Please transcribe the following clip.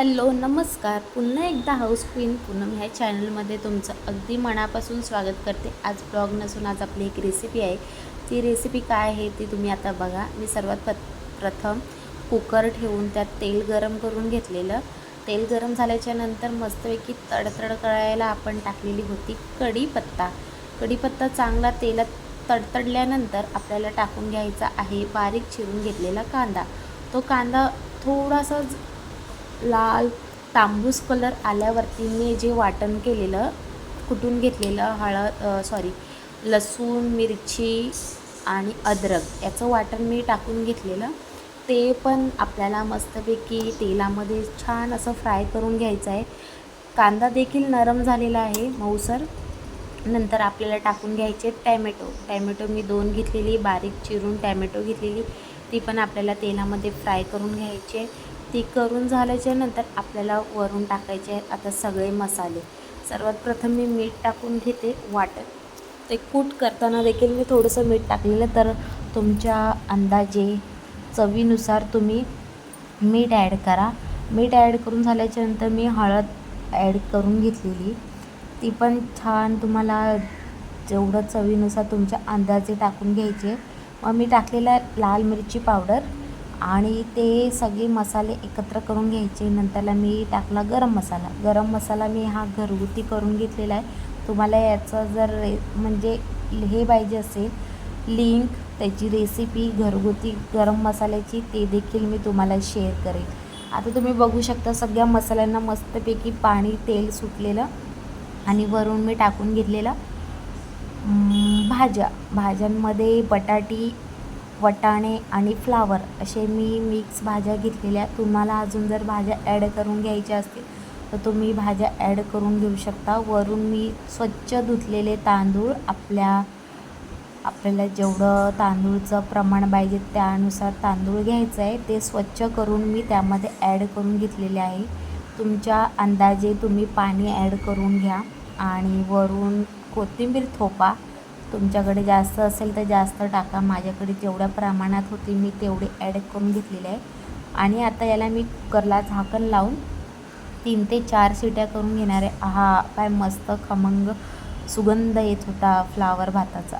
Hello नमस्कार. पुन्हा एकदा हाऊस क्वीन पूनम ह्या चॅनलमध्ये तुमचं अगदी मनापासून स्वागत करते. आज ब्लॉग नसून आज आपली एक रेसिपी आहे. ती रेसिपी काय आहे ती तुम्ही आता बघा. मी सर्वात प प्रथम कुकर ठेवून त्यात तेल गरम करून घेतलेलं. तेल गरम झाल्याच्यानंतर मस्तपैकी तडतड कळायला आपण टाकलेली होती कढीपत्ता. कढीपत्ता चांगला तेलात तडतडल्यानंतर आपल्याला टाकून घ्यायचा आहे बारीक चिरून घेतलेला कांदा. तो कांदा थोडासा लाल तांबूस कलर आल्यावरती मी जे वाटण केलेलं कुटून घेतलेलं हळद सॉरी लसूण मिरची आणि अद्रक याचं वाटण मी टाकून घेतलेलं. ते पण आपल्याला मस्तपैकी तेलामध्ये छान असं फ्राय करून घ्यायचं आहे. कांदा देखील नरम झालेला आहे मऊसर. नंतर आपल्याला टाकून घ्यायचे टॅमॅटो. टॅमॅटो मी दोन घेतलेली बारीक चिरून टॅमॅटो घेतलेली. ती पण आपल्याला तेलामध्ये फ्राय करून घ्यायचे. ती करून झाल्याच्यानंतर आपल्याला वरून टाकायचे आहेत आता सगळे मसाले. सर्वात प्रथम मी मीठ टाकून घेते वाटण. ते कूट करताना देखील मी थोडंसं मीठ टाकलेलं तर तुमच्या अंदाजे चवीनुसार तुम्ही मीठ ॲड करा. मीठ ॲड करून झाल्याच्यानंतर मी हळद ॲड करून घेतलेली. ती पण छान तुम्हाला जेवढं चवीनुसार तुमच्या अंदाजे टाकून घ्यायचे. मग मी टाकलेला लाल मिरची पावडर. आणि ते सगळे मसाले एकत्र करून घ्यायचे. नंतरला मी टाकला गरम मसाला. गरम मसाला मी हा घरगुती करून घेतलेला आहे. तुम्हाला याचं जर रे म्हणजे हे पाहिजे असेल लिंक त्याची रेसिपी घरगुती गरम मसाल्याची ते देखील मी तुम्हाला शेअर करेन. आता तुम्ही बघू शकता सगळ्या मसाल्यांना मस्तपैकी पाणी तेल सुटलेलं आणि वरून मी टाकून घेतलेलं भाज्या. भाज्यांमध्ये बटाटी वटाणे आणि फ्लावर असे मी मिक्स भाज्या घेतलेल्या. तुम्हाला अजून जर भाज्या ॲड करून घ्यायच्या असतील तर तुम्ही भाज्या ॲड करून घेऊ शकता. वरून मी स्वच्छ धुतलेले तांदूळ आपल्या आपल्याला जेवढं तांदूळचं प्रमाण पाहिजे त्यानुसार तांदूळ घ्यायचं आहे. ते स्वच्छ करून मी त्यामध्ये ॲड करून घेतलेले आहे. तुमच्या अंदाजे तुम्ही पाणी ॲड करून घ्या. आणि वरून कोथिंबीर थोपा तुमच्याकडे जास्त असेल तर जास्त टाका. माझ्याकडे जेवढ्या प्रमाणात होती मी तेवढे ॲड करून घेतलेले आहे. आणि आता याला मी कुकरला झाकण लावून तीन ते चार सिट्या करून घेणार आहे. हा काय मस्त खमंग सुगंध येत होता फ्लावर भाताचा.